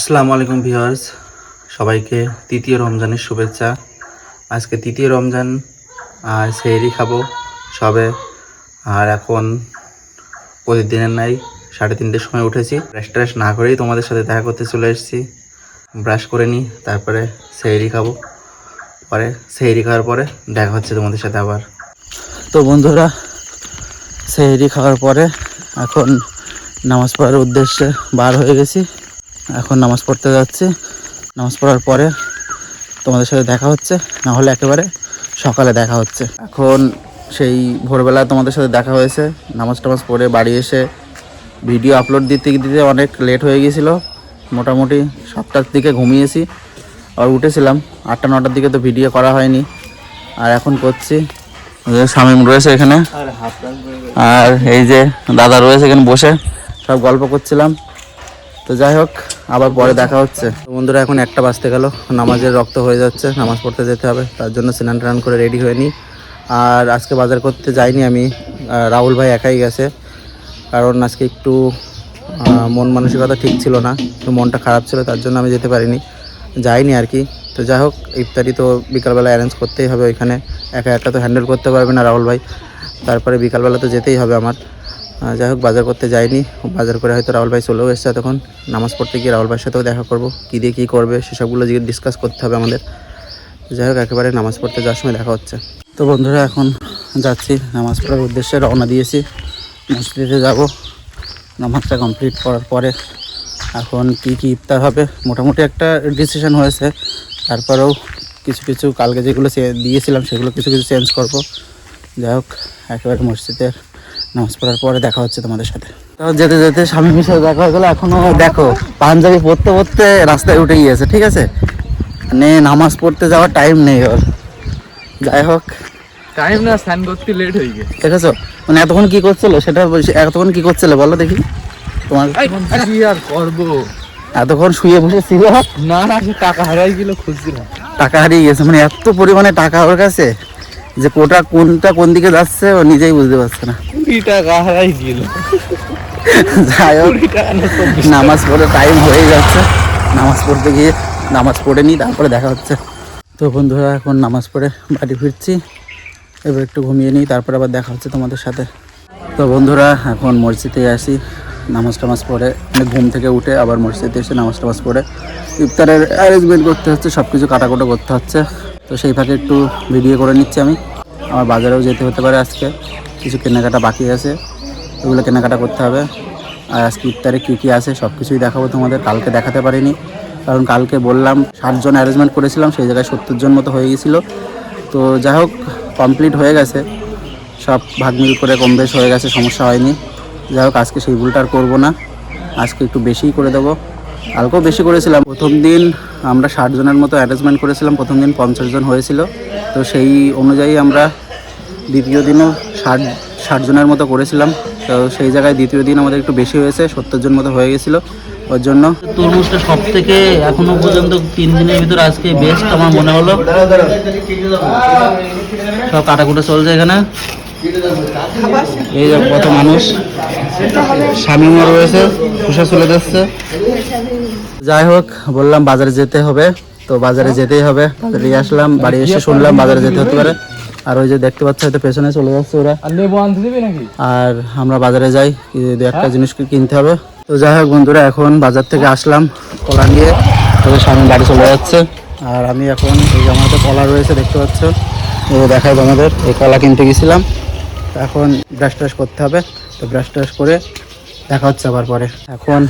আসসালামু আলাইকুম ভিউয়ার্স। সবাইকে তৃতীয় রমজানের শুভেচ্ছা। আজকে তৃতীয় রমজান, আর সেহরি খাব সবে। আর এখন প্রতিদিনের নাই সাড়ে তিনটের সময় উঠেছি। ব্রাশ ট্রাশ না করেই তোমাদের সাথে দেখা করতে চলে এসেছি। ব্রাশ করে নিই, তারপরে সেহরি খাব। পরে সেহরি খাওয়ার পরে দেখা হচ্ছে তোমাদের সাথে আবার। তো বন্ধুরা, সেহরি খাওয়ার পরে এখন নামাজ পড়ার উদ্দেশ্যে বার হয়ে গেছি। এখন নামাজ পড়তে যাচ্ছি। নামাজ পড়ার পরে তোমাদের সাথে দেখা হচ্ছে। না হলে একেবারে সকালে দেখা হচ্ছে। এখন সেই ভোরবেলা তোমাদের সাথে দেখা হয়েছে। নামাজ টামাজ পড়ে বাড়ি এসে ভিডিও আপলোড দিতে দিতে অনেক লেট হয়ে গিয়েছিল। মোটামুটি সাতটার দিকে ঘুমিয়েছি আর উঠেছিলাম। আটটা, নটার দিকে তো ভিডিও করা হয়নি। আর এখন করছি শামীম রয়েছে এখানে। আর এই যে দাদা রয়েছে এখানে বসে। সব গল্প করছিলাম। তো যাই হোক আবার পরে দেখা হচ্ছে। বন্ধুরা, এখন একটা বাজতে গেল। নামাজের রক্ত হয়ে যাচ্ছে, নামাজ পড়তে যেতে হবে। তার জন্য স্নান টান করে রেডি হয়ে নিই আর আজকে বাজার করতে যাইনি আমি। রাহুল ভাই একাই গেছে। কারণ আজকে একটু মন মানসিকতা ঠিক ছিল না। একটু মনটা খারাপ ছিল, তার জন্য আমি যেতে পারিনি। যাইনি আর কি। তো যাই হোক, ইফতারি তো বিকালবেলা অ্যারেঞ্জ করতেই হবে ওইখানে। একা একটা তো হ্যান্ডেল করতে পারবে না রাহুল ভাই। তারপরে বিকালবেলা তো যেতেই হবে আমার। যাই হোক, বাজার করতে যাইনি। বাজার করে হয়তো রাহুল ভাই চলেও এসছে তখন নামাজ পড়তে গিয়ে রাহুল ভাইয়ের সাথেও দেখা করব, কী দিয়ে কী করবে, সেসবগুলো জিজ্ঞেস ডিসকাস করতে হবে আমাদের। যাই হোক, একেবারে নামাজ পড়তে যাওয়ার সময় দেখা হচ্ছে। তো বন্ধুরা, এখন যাচ্ছি। নামাজ পড়ার উদ্দেশ্যে রওনা দিয়েছি। মসজিদে যাব। নামাজটা কমপ্লিট করার পরে এখন কি কি ইফতার হবে, মোটামুটি একটা ডিসিশন হয়েছে। তারপরেও কিছু কিছু কালকে যেগুলো দিয়েছিলাম, সেগুলো কিছু কিছু চেঞ্জ করব। যাই হোক, একেবারে মসজিদের নামাজ পড়ার পরে দেখা হচ্ছে তোমাদের সাথে। তো যেতে যেতে স্বামী মিশে দেখা হয়ে গেলো এখনও দেখো পাঞ্জাবি পড়তে পড়তে রাস্তায় উঠে গিয়েছে ঠিক আছে? মানে নামাজ পড়তে যাওয়ার টাইম নেই ওর। যাই হোক। টাইম না স্নান করতে লেট হয়ে গেছে। দেখেছ? মানে এতক্ষণ কি করছিল সেটা বলছি, এতক্ষণ কি করছিল বলো দেখি। তোমার কি আর করব? এতক্ষণ শুয়ে বসেছিল? না না সে টাকা হারাই গেল খুঁজছিলাম টাকা হারিয়ে গেছে মানে এত পরিমাণে টাকা ওর কাছে। যে কোটা কোনটা কোন দিকে যাচ্ছে ও নিজেই বুঝতে পারছে না। কুড়ি টাকা হারাই গেল যাই হোক নামাজ পড়ে টাইম হয়ে যাচ্ছে। নামাজ পড়তে গিয়ে নামাজ পড়ে নিই তারপরে দেখা হচ্ছে। তো বন্ধুরা এখন নামাজ পড়ে বাড়ি ফিরছি। এবার একটু ঘুমিয়ে নিই তারপর আবার দেখা হচ্ছে তোমাদের সাথে। তো বন্ধুরা এখন মসজিদে আসি। নামাজ টামাজ পড়ে মানে ঘুম থেকে উঠে আবার মসজিদে এসে নামাজ টামাজ পড়ে। ইফতারের অ্যারেঞ্জমেন্ট করতে হচ্ছে সব কিছু কাটাকুটো করতে হচ্ছে। তো সেই ফাঁকে একটু ভিডিও করে নিচ্ছি আমি। আমার বাজারেও যেতে হতে পারে আজকে। কিছু কেনাকাটা বাকি আছে। ওগুলো কেনাকাটা করতে হবে। আর আজকে ইফতারে কী কী আছে সব কিছুই দেখাবো তোমাদের। কালকে দেখাতে পারিনি। কারণ কালকে বললাম ষাটজন অ্যারেঞ্জমেন্ট করেছিলাম, সেই জায়গায় সত্তর জন মতো হয়ে গেছিল। তো যাই হোক কমপ্লিট হয়ে গেছে। সব ভাগ মিল করে কম বেশ হয়ে গেছে, সমস্যা হয়নি। যাই হোক, আজকে সেই ভুলটা আর করব না। আজকে একটু বেশিই করে দেবো। কালকেও বেশি করেছিলাম। প্রথম দিন আমরা ষাট জনের মতো অ্যারেঞ্জমেন্ট করেছিলাম, প্রথম দিন পঞ্চাশ জন হয়েছিল। তো সেই অনুযায়ী আমরা দ্বিতীয় দিনও ষাট ষাট জনের মতো করেছিলাম। তো সেই জায়গায় দ্বিতীয় দিন আমাদের একটু বেশি হয়েছে, সত্তর জন মতো হয়ে গেছিল। ওর জন্য তরমুজটা সব থেকে এখনও পর্যন্ত তিন দিনের ভিতরে আজকে বেস্ট আমার মনে হলো। সব কাটাকুটা চলছে এখানে। এই কত মানুষ। স্বামীও রয়েছে খুশা চলে যাচ্ছে। যাই হোক বললাম বাজারে যেতে হবে। তো বাজারে যেতেই হবে। বাজারে আসলাম বাড়ি এসে শুনলাম বাজারে যেতে হতে পারে। আর ওই যে দেখতে পাচ্ছ হয়তো পেছনে চলে যাচ্ছে ওরা। আর আমরা বাজারে যাই দু একটা জিনিস কিনতে হবে। তো যাই হোক বন্ধুরা এখন বাজার থেকে আসলাম কলা নিয়ে। তবে সামনে বাড়ি চলে যাচ্ছে। আর আমি এখন এই আমার কলা রয়েছে দেখতে পাচ্ছ। দেখাই তোমাদের এই কলা কিনতে গেছিলাম। এখন ব্রাশ ট্রাশ করতে হবে। তো ব্রাশ ট্রাশ করে দেখা হচ্ছে আবার পরে। এখন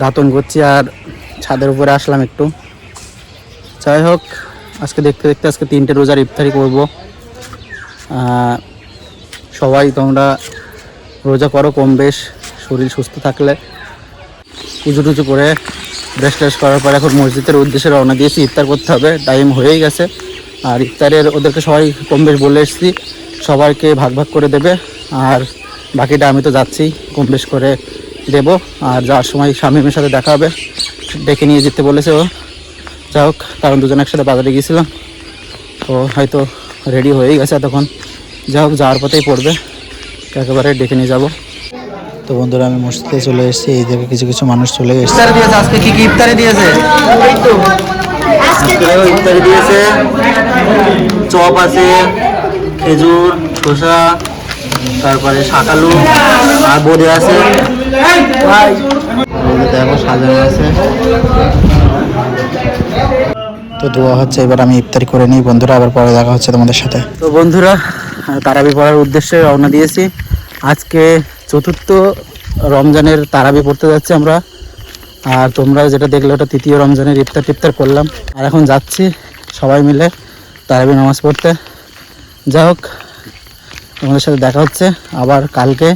দাঁতন করছি আর ছাদের উপরে আসলাম একটু। যাই হোক, আজকে দেখতে দেখতে আজকে তিনটে রোজার ইফতারি করব। সবাই তোমরা রোজা করো কম বেশ, শরীর সুস্থ থাকলে। পুজো টুজো করে ব্রাশ ট্রাশ করার পর এখন মসজিদের উদ্দেশ্যে রওনা দিয়েছি, ইফতার করতে হবে টাইম হয়েই গেছে। আর ইফতারের ওদেরকে সবাই কম বেশ বলে এসেছি, সবাইকে ভাগ ভাগ করে দেবে। আর বাকিটা আমি তো যাচ্ছি, কম বেশ করে দেবো। আর যাওয়ার সময় স্বামীমের সাথে দেখা হবে। ডেকে নিয়ে যেতে বলেছে ও। যাই হোক কারণ দুজন একসাথে বাজারে গিয়েছিলাম। তো হয়তো রেডি হয়েই গেছে তখন যাই হোক যাওয়ার পথেই পড়বে। একেবারে ডেকে নিয়ে যাব। তো বন্ধুরা আমি মসজিদে চলে এসেছি। এই জায়গায় কিছু কিছু মানুষ চলে এসেছে দিয়েছে আজকে কি কি ইফতারি দিয়েছে? ইফতারি দিয়েছে? চপ আছে খেজুর শসা তারপরে শাকালু আর বোঁদে আছে। সাজানো তো দোয়া হচ্ছে, এবার আমি ইফতারি করে নিই। বন্ধুরা, আবার পরে দেখা হচ্ছে তোমাদের সাথে। তো বন্ধুরা, তারাবি পড়ার উদ্দেশ্যে রওনা দিয়েছি। আজকে চতুর্থ রমজানের তারাবি পড়তে যাচ্ছি আমরা। আর তোমরা যেটা দেখলে, ওটা তৃতীয় রমজানের ইফতার টিফতার করলাম। আর এখন যাচ্ছি সবাই মিলে তারাবি নামাজ পড়তে। যাই হোক, তোমাদের সাথে দেখা হচ্ছে। আবার কালকে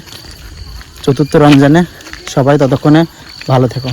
চতুর্থ রমজানে সবাই ততক্ষণে ভালো থেকো।